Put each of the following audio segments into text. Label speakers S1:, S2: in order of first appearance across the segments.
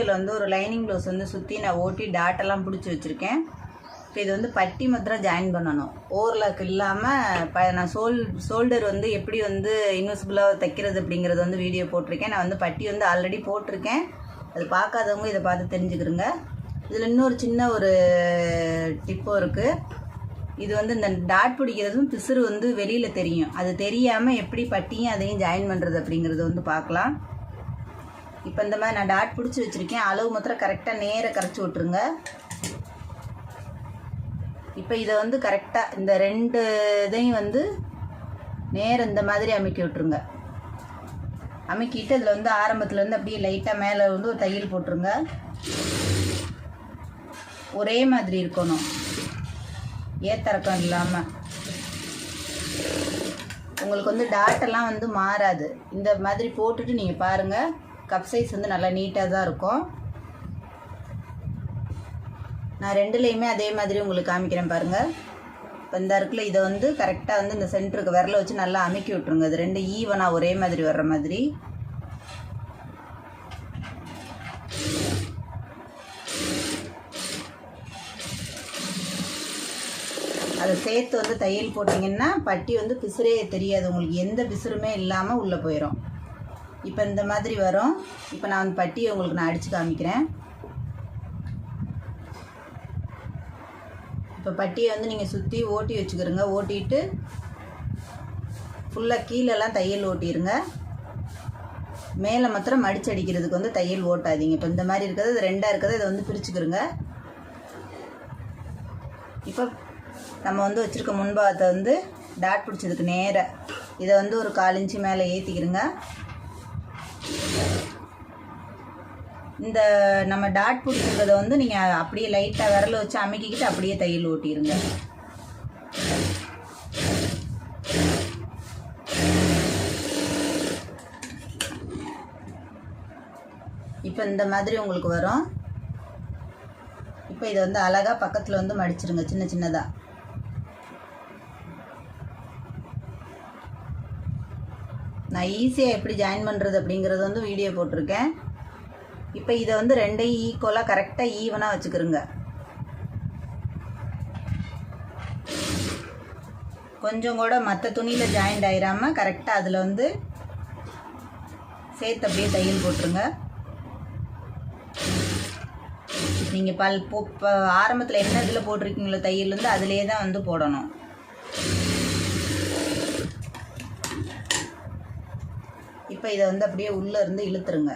S1: Material வந்து ஒரு lining blouse வந்து சுற்றி நான் ஓட்டி டாட்டெல்லாம் பிடிச்சி வச்சுருக்கேன். இப்போ இது வந்து பட்டி மாத்திரம் ஜாயின் பண்ணணும். ஓவர்லாக் இல்லாமல் ப நான் சோல் ஷோல்டர் வந்து எப்படி வந்து இன்வெசிபிளாக தைக்கிறது அப்படிங்கிறது வந்து வீடியோ போட்டிருக்கேன். நான் வந்து பட்டி வந்து ஆல்ரெடி போட்டிருக்கேன். அது பார்க்காதவங்க இதை பார்த்து தெரிஞ்சுக்கிறோங்க இதில் இன்னொரு சின்ன ஒரு டிப்பும் இருக்குது இது வந்து இந்த டாட் பிடிக்கிறதும் பிசுறு வந்து வெளியில் தெரியும். அது தெரியாமல் எப்படி பட்டியும் அதையும் ஜாயின் பண்ணுறது அப்படிங்கிறது வந்து பார்க்கலாம். இப்போ இந்த மாதிரி நான் டாட் பிடிச்சி வச்சுருக்கேன். அளவு மாத்திரம் கரெக்டாக நேராக கரைச்சி விட்ருங்க இப்போ இதை வந்து கரெக்டாக இந்த ரெண்டு இதையும் வந்து நேரம் இந்த மாதிரி அமைக்கி விட்ருங்க அமைக்கிட்டு அதில் வந்து ஆரம்பத்தில் வந்து அப்படியே லைட்டாக மேலே வந்து ஒரு தையல் போட்டுருங்க. ஒரே மாதிரி இருக்கணும். ஏத்தரக்கம் இல்லாமல் உங்களுக்கு வந்து டாட்டெல்லாம் வந்து மாறாது. இந்த மாதிரி போட்டுட்டு நீங்கள் பாருங்கள் கப் சைஸ் வந்து நல்லா நீட்டாக தான் இருக்கும். நான் ரெண்டுலேயுமே அதே மாதிரி உங்களுக்கு காமிக்கிறேன் பாருங்கள் இப்போ இந்த இருக்குல்ல இதை வந்து கரெக்டாக வந்து இந்த சென்டருக்கு விரல வச்சு நல்லா அமுக்கி விட்ருங்க இது ரெண்டு ஈவனாக ஒரே மாதிரி வர்ற மாதிரி. அதை சேர்த்து வந்து தையல் போட்டிங்கன்னா பட்டி வந்து பிசுறே தெரியாது. உங்களுக்கு எந்த பிசுறுமே இல்லாமல் உள்ளே போயிடும் இப்போ இந்த மாதிரி வரும். இப்போ நான் அந்த பட்டியை உங்களுக்கு நான் அடித்து காமிக்கிறேன். இப்போ பட்டியை வந்து நீங்கள் சுற்றி ஓட்டி வச்சுக்கிறோங்க. ஓட்டிட்டு ஃபுல்லாக கீழெல்லாம் தையல் ஓட்டிடுங்க மேலே மாத்திரம் மடிச்சு அடிக்கிறதுக்கு வந்து தையல் ஓட்டாதீங்க. இப்போ இந்த மாதிரி இருக்கிறது இது ரெண்டாக இருக்கிறது இதை வந்து பிரிச்சுக்கிறோங்க. இப்போ நம்ம வந்து வச்சுருக்க முன்பாகத்தை வந்து டாட் பிடிச்சதுக்கு நேராக இதை வந்து ஒரு கால் இன்ச்சு மேலே ஏற்றிக்கிறோங்க இந்த நம்ம டாட் பிடிச்சிருக்கிறத வந்து நீங்கள் அப்படியே லைட்டாக விரல வச்சு அமைக்கிக்கிட்டு அப்படியே தையல் ஓட்டிடுங்க இப்போ இந்த மாதிரி உங்களுக்கு வரும். இப்போ இதை வந்து அழகாக பக்கத்தில் வந்து மடிச்சிருங்க சின்ன சின்னதாக நான் ஈஸியாக எப்படி ஜாயின் பண்ணுறது அப்படிங்கிறது வந்து வீடியோ போட்டிருக்கேன். இப்போ இதை வந்து ரெண்டையும் ஈக்குவலாக கரெக்டாக ஈவனாக வச்சுக்கிறோங்க கொஞ்சம் கூட மற்ற துணியில் ஜாயிண்ட் ஆயிராமல் கரெக்டாக அதில் வந்து சேர்த்து அப்படியே தையல் போட்டுருங்க. நீங்கள் பல் போ ஆரம்பத்தில் என்ன இதில் போட்டிருக்கீங்களோ தையல் வந்து அதிலே தான் வந்து போடணும். இப்போ இதை வந்து அப்படியே உள்ளே இருந்து இழுத்துருங்க.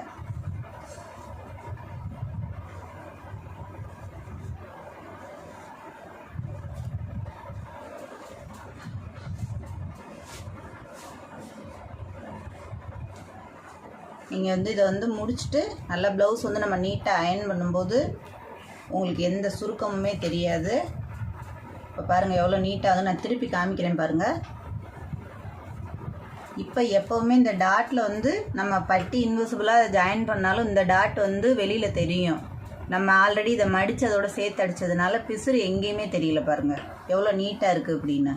S1: நீங்கள் வந்து இதை வந்து முடிச்சுட்டு நல்லா ப்ளவுஸ் வந்து நம்ம நீட்டாக அயன் பண்ணும்போது உங்களுக்கு எந்த சுருக்கமுமே தெரியாது. இப்போ பாருங்கள் எவ்வளோ நீட்டாக நான் திருப்பி காமிக்கிறேன் பாருங்கள் இப்போ எப்போவுமே இந்த டாட்டில் வந்து நம்ம பட்டி இன்விசிபிளாக ஜாயின் பண்ணாலும் இந்த டாட் வந்து வெளியில் தெரியும். நம்ம ஆல்ரெடி இதை மடித்ததோட சேர்த்து அடித்ததுனால பிசுறு எங்கேயுமே தெரியல பாருங்கள் எவ்வளோ நீட்டாக இருக்குது அப்படின்னு.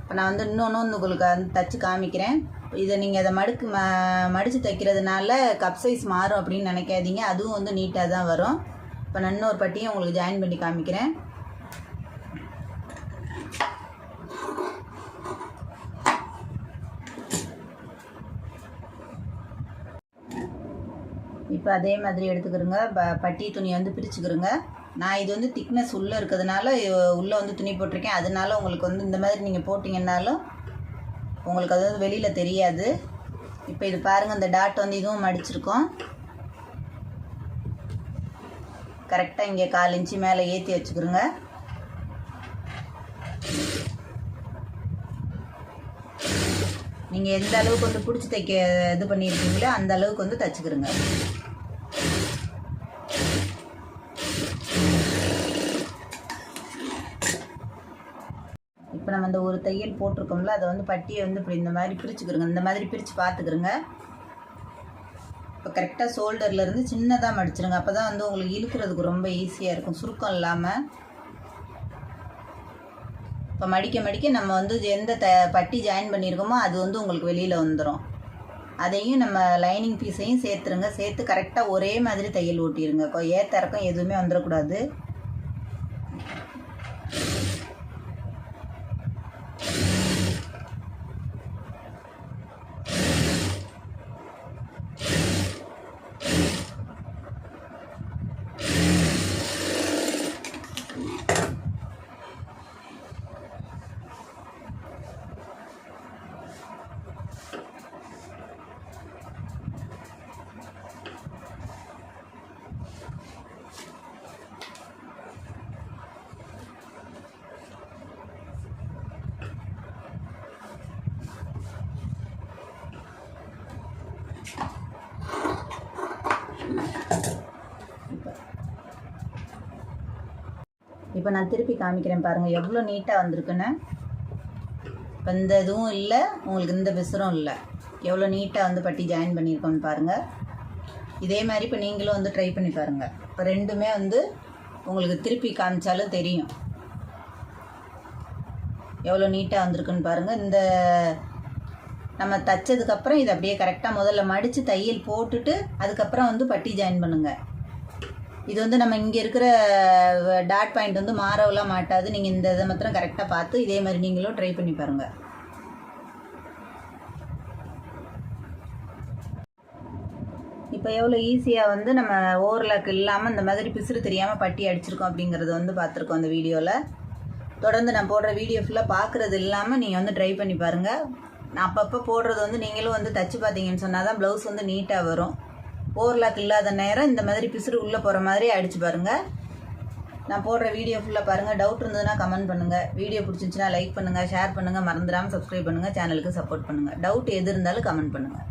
S1: இப்போ நான் வந்து இன்னொன்று வந்து உங்களுக்கு வந்து தச்சு காமிக்கிறேன். இதை நீங்கள் அதை மடுக்கு ம மடித்து தைக்கிறதுனால கப் சைஸ் மாறும் அப்படின்னு நினைக்காதீங்க. அதுவும் வந்து நீட்டாக தான் வரும். இப்போ நான் இன்னொரு பட்டியும் உங்களுக்கு ஜாயின் பண்ணி காமிக்கிறேன். இப்போ அதே மாதிரி எடுத்துக்கிறோங்க. ப பட்டி துணியை வந்து பிரிச்சுக்கிறோங்க. நான் இது வந்து திக்னஸ் உள்ளே இருக்கிறதுனால உள்ளே வந்து துணி போட்டிருக்கேன். அதனால உங்களுக்கு வந்து இந்த மாதிரி நீங்கள் போட்டிங்கன்னாலும் உங்களுக்கு அது வந்து வெளியில் தெரியாது. இப்போ இது பாருங்கள் இந்த டாட் வந்து இதுவும் மடிச்சிருக்கோம். கரெக்டாக இங்கே கால் இன்ச்சு மேலே ஏற்றி வச்சுக்கிறோங்க. நீங்கள் எந்த அளவுக்கு வந்து பிடிச்சி தைக்க இது பண்ணியிருக்கீங்களோ அந்த அளவுக்கு வந்து தச்சுக்கிறோங்க. இப்போ நம்ம இந்த ஒரு தையல் போட்டிருக்கோம்ல அதை வந்து பட்டியை வந்து இப்படி இந்த மாதிரி பிரிச்சுக்கிறோங்க இந்த மாதிரி பிரித்து பார்த்துக்கிறோங்க இப்போ கரெக்டாக ஷோல்டர்லேருந்து சின்னதாக மடிச்சிருங்க. அப்போ தான் வந்து உங்களுக்கு இழுக்கிறதுக்கு ரொம்ப ஈஸியாக இருக்கும். சுருக்கம் இல்லாமல் இப்போ மடிக்க மடிக்க நம்ம வந்து எந்த த பட்டி ஜாயின் பண்ணியிருக்கோமோ அது வந்து உங்களுக்கு வெளியில் வந்துடும் அதையும் நம்ம லைனிங் பீஸையும் சேர்த்துருங்க. சேர்த்து கரெக்டாக ஒரே மாதிரி தையல் ஓட்டிடுங்க கொ- ஏத்த இறக்கம் எதுவுமே வந்துடக்கூடாது இப்போ நான் திருப்பி காமிக்கிறேன் பாருங்கள் எவ்வளோ நீட்டாக வந்திருக்குன்னு. இப்போ இந்த இதுவும் இல்லை உங்களுக்கு இந்த பிசுரும் இல்லை. எவ்வளோ நீட்டாக வந்து பட்டி ஜாயின் பண்ணியிருக்கோன்னு பாருங்கள் இதே மாதிரி இப்போ நீங்களும் வந்து ட்ரை பண்ணி பாருங்கள் இப்போ ரெண்டுமே வந்து உங்களுக்கு திருப்பி காமிச்சாலும் தெரியும். எவ்வளோ நீட்டாக வந்திருக்குன்னு பாருங்கள் இந்த நம்ம தைச்சதுக்கப்புறம் இதை அப்படியே கரெக்டாக முதல்ல மடித்து தையல் போட்டுட்டு அதுக்கப்புறம் வந்து பட்டி ஜாயின் பண்ணுங்கள் இது வந்து நம்ம இங்கே இருக்கிற டாட் பாயிண்ட் வந்து மாறவெல்லாம் மாட்டாது. நீங்கள் இந்த இதை மாத்திரம் கரெக்டாக பார்த்து இதே மாதிரி நீங்களும் ட்ரை பண்ணி பாருங்கள் இப்போ எவ்வளோ ஈஸியாக வந்து நம்ம ஓவர்லாக் இல்லாமல் இந்த மாதிரி பிசுறு தெரியாமல் பட்டி அடிச்சிருக்கோம் அப்படிங்கிறது வந்து பார்த்துருக்கோம் அந்த வீடியோவில் தொடர்ந்து நான் போடுற வீடியோ ஃபுல்லாக பார்க்குறது இல்லாமல் நீங்கள் வந்து ட்ரை பண்ணி பாருங்கள் நான் அப்பப்போ போடுறது வந்து நீங்களும் வந்து தச்சு பார்த்தீங்கன்னு சொன்னால் தான் ப்ளவுஸ் வந்து நீட்டாக வரும். ஓவர்லாக் இல்லாத நேரம் இந்த மாதிரி பிசுறு உள்ளே போகிற மாதிரி அடித்து பாருங்கள் நான் போடுற வீடியோ ஃபுல்லாக பாருங்கள் டவுட் இருந்ததுன்னா கமெண்ட் பண்ணுங்கள் வீடியோ பிடிச்சிருந்துச்சுன்னா லைக் பண்ணுங்கள் ஷேர் பண்ணுங்கள் மறந்துடாமல் சப்ஸ்கிரைப் பண்ணுங்கள் சேனலுக்கு சப்போர்ட் பண்ணுங்கள் டவுட் எது இருந்தாலும் கமெண்ட் பண்ணுங்கள்